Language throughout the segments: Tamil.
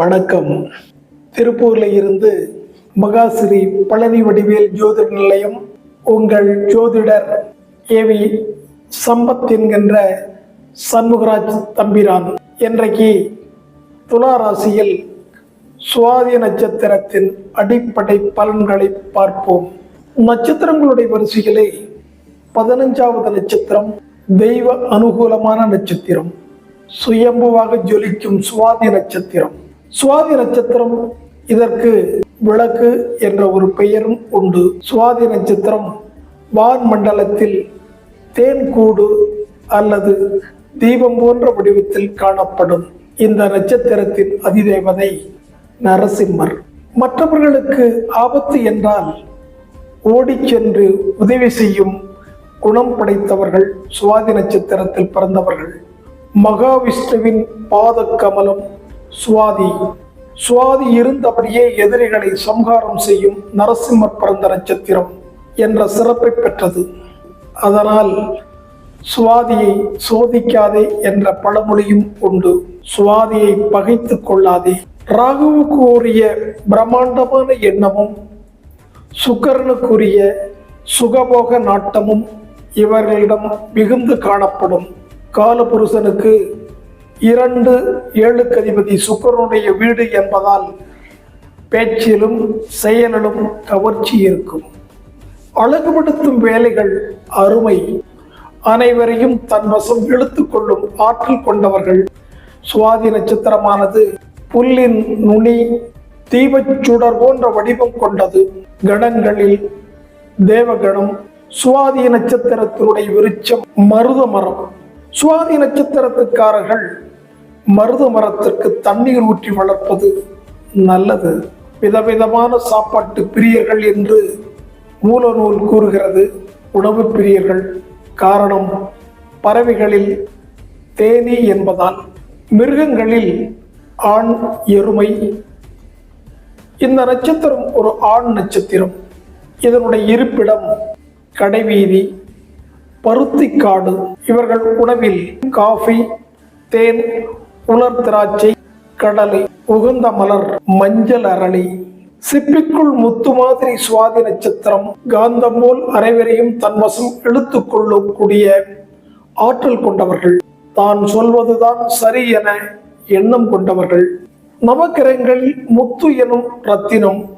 வணக்கம். திருப்பூரில் இருந்து மகாஸ்ரீ பழனி வடிவேல் ஜோதிட நிலையம் உங்கள் ஜோதிடர் ஏவி சம்பத் என்கின்ற சண்முகராஜ் தம்பிரான். இன்றைக்கு துலா ராசியில் சுவாதி நட்சத்திரத்தின் அடிப்படை பலன்களை பார்ப்போம். நட்சத்திரங்களுடைய வரிசைகளே பதினஞ்சாவது நட்சத்திரம் தெய்வ அனுகூலமான நட்சத்திரம் சுயம்புவாக ஜொலிக்கும் சுவாதி நட்சத்திரம். சுவாதி நட்சத்திரம் இதற்கு விளக்கு என்ற ஒரு பெயரும் உண்டு. சுவாதி நட்சத்திரம் வான் மண்டலத்தில் தேன்கூடு அல்லது தீபம் போன்ற வடிவத்தில் காணப்படும். இந்த நட்சத்திரத்தின் அதிதேவதை நரசிம்மர். மற்றவர்களுக்கு ஆபத்து என்றால் ஓடிச் சென்று உதவி செய்யும் குணம் படைத்தவர்கள் சுவாதி நட்சத்திரத்தில் பிறந்தவர்கள். மகாவிஷ்ணுவின் பாத கமலம் சுவாதி. சுவாதி இருந்தபடியே எதிரிகளை சம்ஹாரம் செய்யும் நரசிம்மர் பிறந்த நட்சத்திரம் என்ற சிறப்பை பெற்றது. அதனால் சுவாதியை சோதிக்காதே என்ற பழமொழியும் உண்டு. சுவாதியை பகைத்து கொள்ளாதே. ராகுவுக்கு உரிய பிரம்மாண்டமான எண்ணமும் சுக்கரனுக்குரிய சுகபோக நாட்டமும் இவர்களிடம் மிகுந்து காணப்படும். காலபுருஷனுக்கு இரண்டு ஏழுக்கு அதிபதி சுக்கரனுடைய வீடு என்பதால் பேச்சிலும் செயலிலும் கவர்ச்சி இருக்கும். அழகுபடுத்தும் வேலைகள் அருமை. அனைவரையும் தன் வசம் இழுத்துக் கொள்ளும் ஆற்றல் கொண்டவர்கள். சுவாதி நட்சத்திரமானது புல்லின் நுனி தீபச் சுடர் போன்ற வடிவம் கொண்டது. கணங்களில் தேவகணம் சுவாதி நட்சத்திரத்தினுடைய விருட்சம் மருத மரம் சுவாதி நட்சத்திரத்துக்காரர்கள் மருத மரத்திற்கு தண்ணீர் ஊற்றி வளர்ப்பது நல்லது. விதவிதமான சாப்பாட்டு பிரியர்கள் என்று மூலநூல் கூறுகிறது. உணவு பிரியர்கள் காரணம் பறவைகளில் தேனி என்பதால் மிருகங்களில் ஆண் எருமை. இந்த நட்சத்திரம் ஒரு ஆண் நட்சத்திரம். இதனுடைய இருப்பிடம் கடைவீதி பருத்திக்காடு. இவர்கள் உணவில் காஃபி தேன் உலர் திராட்சை கடலை உகந்த மலர் மஞ்சள் அரளி. சிப்பிக்குள் முத்து மாதிரி சுவாதி நட்சத்திரம். காந்தம் போல் அனைவரையும் தன்வசம் இழுத்துக் கொள்ளக்கூடிய ஆற்றல் கொண்டவர்கள். தான் சொல்வதுதான் சரி என எண்ணம் கொண்டவர்கள். நவக்கிரகங்களில் முத்து எனும் ரத்தினம்.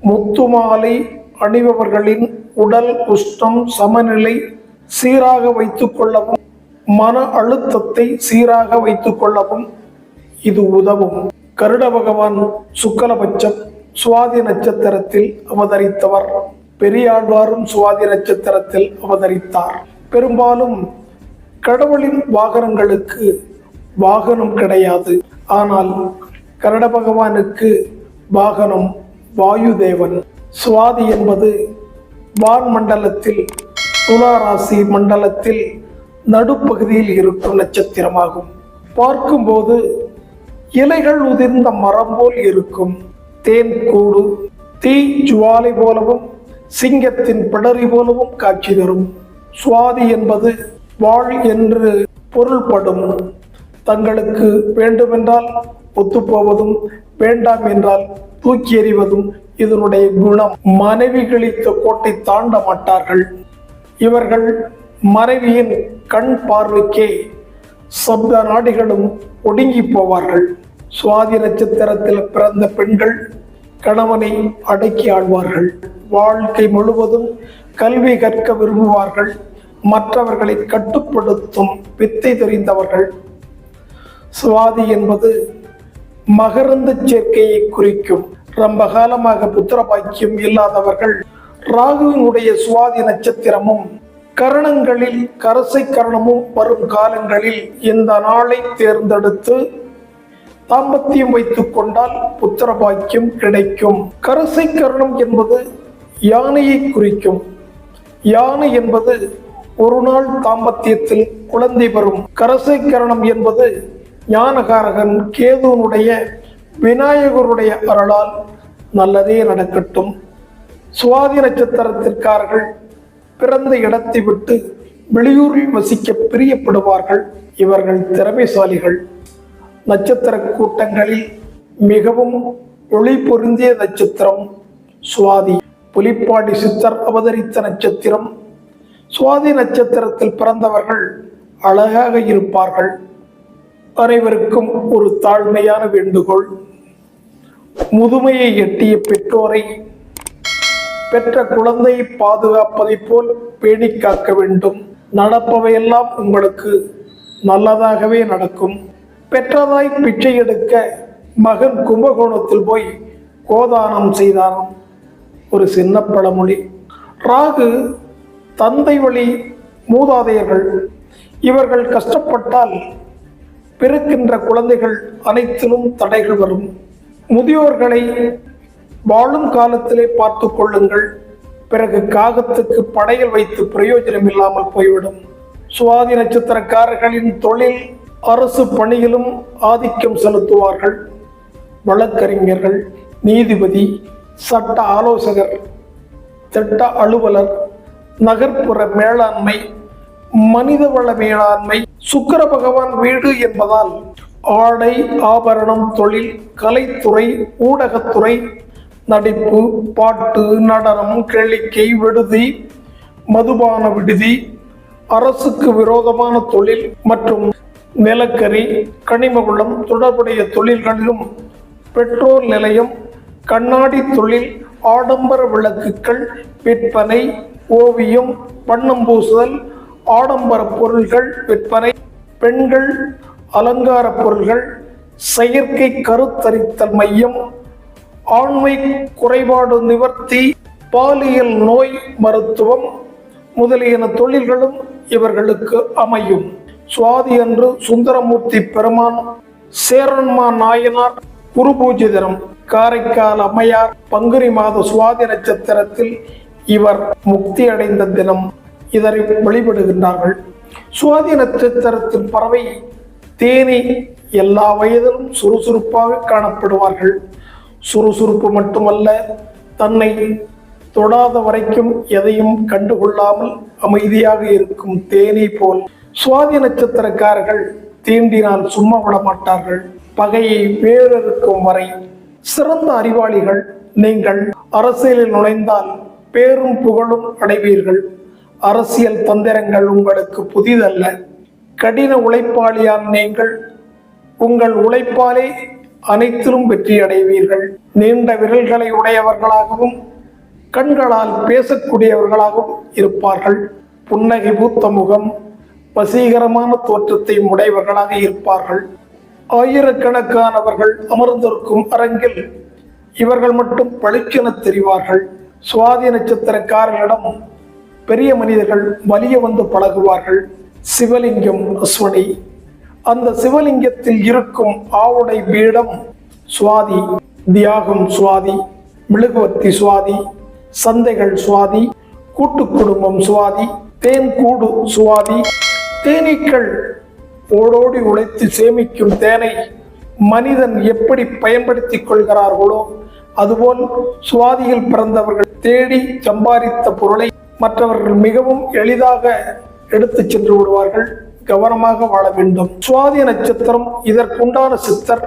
முத்து மாலை அணிபவர்களின் உடல் உஷ்ணம் சமநிலை சீராக வைத்துக் கொள்ளவும் மன அழுத்தத்தை சீராக வைத்துக் கொள்ளவும் இது உதவும். கருட பகவான் சுக்கலபட்சம் சுவாதி நட்சத்திரத்தில் அவதரித்தவர். பெரியாழ்வாரும் சுவாதி நட்சத்திரத்தில் அவதரித்தார். பெரும்பாலும் கடவுளின் வாகனங்களுக்கு வாகனம் கிடையாது. ஆனால் கருட பகவானுக்கு வாகனம் வாயுதேவன். சுவாதி என்பது வான் மண்டலத்தில் துளாராசி மண்டலத்தில் நடுப்பகுதியில் இருக்கும் நட்சத்திரமாகும். பார்க்கும்போது இலைகள் உதிர்ந்த மரம் போல் இருக்கும். தேன் கூடு தீ ஜுவாலை போலவும் சிங்கத்தின் பிடரி போலவும் காட்சி தரும். சுவாதி என்பது வாழ் என்று பொருள்படும். தங்களுக்கு வேண்டுமென்றால் ஒத்துப்போவதும் வேண்டாம் என்றால் தூக்கி எறிவதும் இதனுடைய குணம். மனைவி கிழித்த கோட்டை தாண்ட மாட்டார்கள். இவர்கள் மனைவியின் கண் பார்வைக்கே சப்த நாடிகளும் ஒடுங்கி போவார்கள். சுவாதி நட்சத்திரத்தில் பிறந்த பெண்கள் கணவனை அடக்கி ஆழ்வார்கள் வாழ்க்கை முழுவதும் கல்வி கற்க விரும்புவார்கள். மற்றவர்களை கட்டுப்படுத்தும் வித்தை தெரிந்தவர்கள். சுவாதி என்பது மகரந்த சேர்க்கையை குறிக்கும். ரொம்ப காலமாக புத்திர பாக்கியம் இல்லாதவர்கள் ராகுவினுடைய சுவாதி நட்சத்திரமும் கரணங்களில் கரசை கரணமும் வரும் காலங்களில் இந்த நாளை தேர்ந்தெடுத்து தாம்பத்தியம் வைத்துக் கொண்டால் புத்திர பாக்கியம் கிடைக்கும். கரசை கரணம் என்பது யானையை குறிக்கும். யானை என்பது ஒரு நாள் தாம்பத்தியத்தில் குழந்தை வரும் கரசை கரணம் என்பது ஞானகாரகன் கேதுவனுடைய விநாயகருடைய அருளால் நல்லதே நடக்கட்டும். சுவாதி நட்சத்திரத்திற்கார்கள் பிறந்த இடத்தை விட்டு வெளியூரில் வசிக்க பிரியப்படுவார்கள் இவர்கள் திறமைசாலிகள். நட்சத்திர கூட்டங்களில் மிகவும் ஒளி பொருந்திய நட்சத்திரம் சுவாதி. புலிப்பாடி சித்தர் அவதரித்த நட்சத்திரம். சுவாதி நட்சத்திரத்தில் பிறந்தவர்கள் அழகாக இருப்பார்கள். அனைவருக்கும் ஒரு தாழ்மையான வேண்டுகோள். முதுமையை எட்டிய பெற்றோரை பெற்ற குழந்தையை பாதுகாப்பதைப் போல் பேணி காக்க வேண்டும். நடப்பவையெல்லாம் உங்களுக்கு நல்லதாகவே நடக்கும். பெற்றதாய் பிச்சை எடுக்க மகன் கும்பகோணத்தில் போய் கோதானம் செய்தானாம் ஒரு சின்ன பழமொழி. ராகு தந்தை வழி மூதாதையர்கள். இவர்கள் கஷ்டப்பட்டால் பிறக்கின்ற குழந்தைகள் அனைத்திலும் தடைகள் வரும். முதியோர்களை வாழும் காலத்திலே பார்த்து கொள்ளுங்கள். பிறகு காகத்துக்கு படையல் வைத்து பிரயோஜனம் இல்லாமல் போய்விடும். சுவாதி நட்சத்திரக்காரர்களின் தொழில் அரசு பணியிலும் ஆதிக்கம் செலுத்துவார்கள். வழக்கறிஞர்கள் நீதிபதி சட்ட ஆலோசகர் திட்ட அலுவலர் நகர்ப்புற மேலாண்மை மனிதவள மேலாண்மை சுக்கர பகவான் வீடு என்பதால் ஆடை ஆபரணம் தொழில் கலைத்துறை ஊடகத்துறை நடிப்பு பாட்டு நடனம் கேளிக்கை விடுதி மதுபான விடுதி அரசுக்கு விரோதமான தொழில் மற்றும் நிலக்கரி கனிமகுளம் தொடர்புடைய தொழில்களிலும் பெட்ரோல் நிலையம் கண்ணாடி தொழில் ஆடம்பர விளக்குகள் விற்பனை ஓவியம் வண்ணம் பூசுதல் ஆடம்பர பொருள்கள் விற்பனை பெண்கள் அலங்கார பொருள்கள் செயற்கை கருத்தரித்தல் மையம் ஆண்மை குறைபாடு நிவர்த்தி பாலியல் நோய் மருத்துவம் முதலியன தொழில்களும் இவர்களுக்கு அமையும். சுவாதி அன்று சுந்தரமூர்த்தி பெருமான் சேரன்மா நாயனார் குரு பூஜை தினம் காரைக்கால் அம்மையார் பங்குனி மாத சுவாதி நட்சத்திரத்தில் இவர் முக்தி அடைந்த தினம் இதனை வழிபடுகின்றார்கள். சுவாதி நட்சத்திரத்தின் பறவை தேனி எல்லா வயதிலும் சுறுசுறுப்பாக காணப்படுவார்கள். சுறுசுறுப்பு மட்டுமல்ல தன்னை தொடாத வரைக்கும் எதையும் கண்டுகொள்ளாமல் அமைதியாக இருக்கும் தேனி போல் சுவாதி நட்சத்திரக்காரர்கள் தீண்டினால் சும்மா விட மாட்டார்கள். பகையை வேறறுக்கும் வரை சிறந்த அறிவாளிகள் நீங்கள் அரசியலில் நுழைந்தால் பேரும் புகழும் அடைவீர்கள். அரசியல் தந்திரங்கள் உங்களுக்கு புதிதல்ல. கடின உழைப்பாளியால் நீங்கள். உங்கள் உழைப்பாலே அனைத்திலும் வெற்றி அடைவீர்கள். நீண்ட விரல்களை உடையவர்களாகவும் கண்களால் பேசக்கூடியவர்களாகவும் இருப்பார்கள். புன்னகை பூத்த முகம் வசீகரமான தோற்றத்தை உடையவர்களாக இருப்பார்கள். ஆயிரக்கணக்கானவர்கள் அமர்ந்திருக்கும் அரங்கில் இவர்கள் மட்டும் பளிச்சென தெரிவார்கள். சுவாதி நட்சத்திரக்காரர்களிடம் பெரிய மனிதர்கள் வலிய வந்து பழகுவார்கள். சிவலிங்கம் அஸ்வனி அந்த சிவலிங்கத்தில் இருக்கும் ஆவுடை பீடம் சுவாதி தியாகம் சுவாதி மெழுகுவர்த்தி சுவாதி சந்தைகள் சுவாதி கூட்டு குடும்பம் சுவாதி தேன் கூடு சுவாதி தேனீக்கள் ஓடோடி உழைத்து சேமிக்கும் தேனை மனிதன் எப்படி பயன்படுத்திக் கொள்கிறார்களோ அதுபோல் சுவாதியில் பிறந்தவர்கள் தேடி சம்பாதித்த பொருளை மற்றவர்கள் மிகவும் எளிதாக எடுத்து சென்று விடுவார்கள். கவனமாக வாழ வேண்டும். சுவாதி நட்சத்திரம் இதற்குண்டான சித்தர்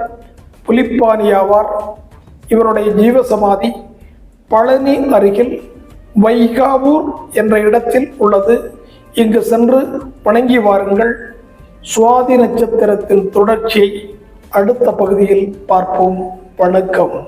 புலிப்பானியாவார் இவருடைய ஜீவசமாதி பழனி அருகில் வைகாவூர் என்ற இடத்தில் உள்ளது. இங்கு சென்று வணங்கி வாருங்கள். சுவாதி நட்சத்திரத்தின் தொடர்ச்சியை அடுத்த பகுதியில் பார்ப்போம். வணக்கம்.